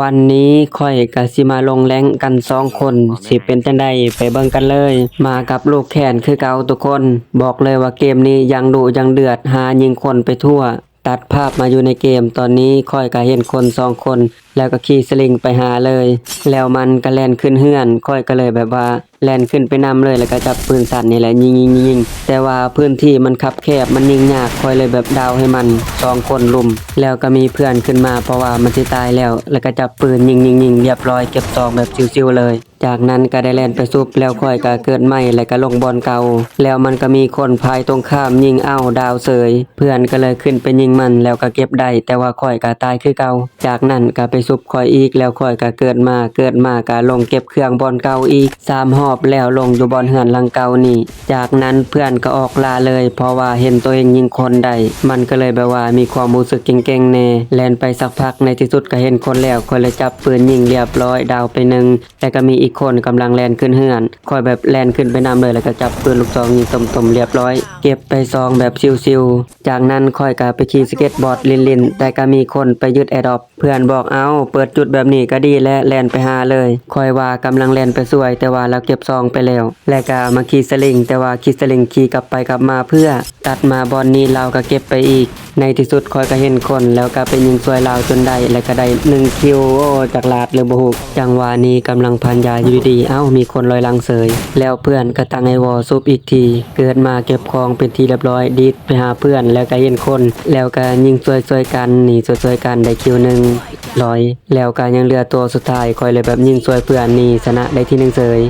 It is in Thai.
วันนี้ค่อยกะสิมาลงแรงกันสองคนสิเป็นจังไดไปเบิ่งกันเลย มากับลูกแขนคือเก่าทุกคน บอกเลยว่าเกมนี้ยังดุยังเดือดหายิงคนไปทั่ว ตัดภาพมาอยู่ในเกมตอนนี้ค่อยก็เห็นคนสองคน แล้วก็ขี่สลิงไปหาเลย แล้วมันก็แล่นขึ้นเฮือน ค่อยก็เลยแบบว่าแล่นขึ้นไปนำเลยแล้วก็จับปืนสั่นนี่แหละยิงยิงยิงแต่ว่าพื้นที่มันคับแคบมันยิงยากค่อยเลยแบบดาวให้มันสองคนลุม แล้วก็มีเพื่อนขึ้นมาเพราะว่ามันสิตายแล้ว แล้วก็จับปืนยิงยิงยิงเรียบร้อยเก็บซองแบบชิวๆเลย จากนั้นก็ได้แล่นไปซุบแล้วค่อยก็เกิดไหมแล้วก็ลงบอลเก่า แล้วมันก็มีคนภายตรงข้ามยิงเอ้าดาวเสย เพื่อนก็เลยขึ้นไปยิงมันแล้วก็เก็บได้แต่ว่าค่อยก็ตายคือเก่า จากนั้นก็ไปซุบค่อยอีกแล้วค่อยก็เกิดมาเกิดมาก็ลงเก็บเครื่องบอลเก่าอีกสามหอบแล้วลงอยู่บอลเหือนหลังเก่านี่ จากนั้นเพื่อนก็ออกลาเลย เพราะว่าเห็นตัวเองยิงคนได้มันก็เลยแบบว่ามีความรู้สึกเก่งๆแน่แลนไปสักพักในที่สุดก็เห็นคนแล้วก็เลยจับปืนยิงเรียบร้อยดาวไปหนึ่งแต่ก็มีอีกคนกำลังแลนขึ้นเฮือนคอยแบบแลนขึ้นไปนำเลยแล้วก็จับปืนลูกซองยิงตมๆเรียบร้อย เก็บไปซองแบบซิวๆจากนั้นค่อยก็ไปขี่สเก็ตบอร์ดลินๆแต่ก็มีคนไปยึดแอร์ดอปเพื่อนบอกเอาเปิดจุดแบบนี้ก็ดีและแล่นไปหาเลยคอยว่ากำลังแล่นไปสวย แต่ว่าเราเก็บซองไปแล้ว และก็มาขี่สลิง แต่ว่าขี่สลิงขี่กลับไปกลับมาเพื่อ ตัดมาบอลนี้เราก็เก็บไปอีก ในที่สุดคอยก็เห็นคนแล้วก็ไปยิงสวยเราจนได้แล้วก็ได้หนึ่งคิวโอจากลาดหรือบ่ฮู้จังหวะนี้กำลังพันยาอยู่ดีเอ้ามีคนลอยลังเสย แล้วเพื่อนก็ตั้งไอวอซุปอีกที เกิดมาเก็บของเป็นทีเรียบร้อยดีดไปหาเพื่อนแล้วก็เห็นคน แล้วก็ยิงสวยๆกันหนีสวยๆกันได้คิวหนึ่งร้อยแล้วก็ยังเหลือตัวสุดท้ายคอยเลยแบบยิงสวยเพื่อนนี่ชนะได้ที่หนึ่งเสย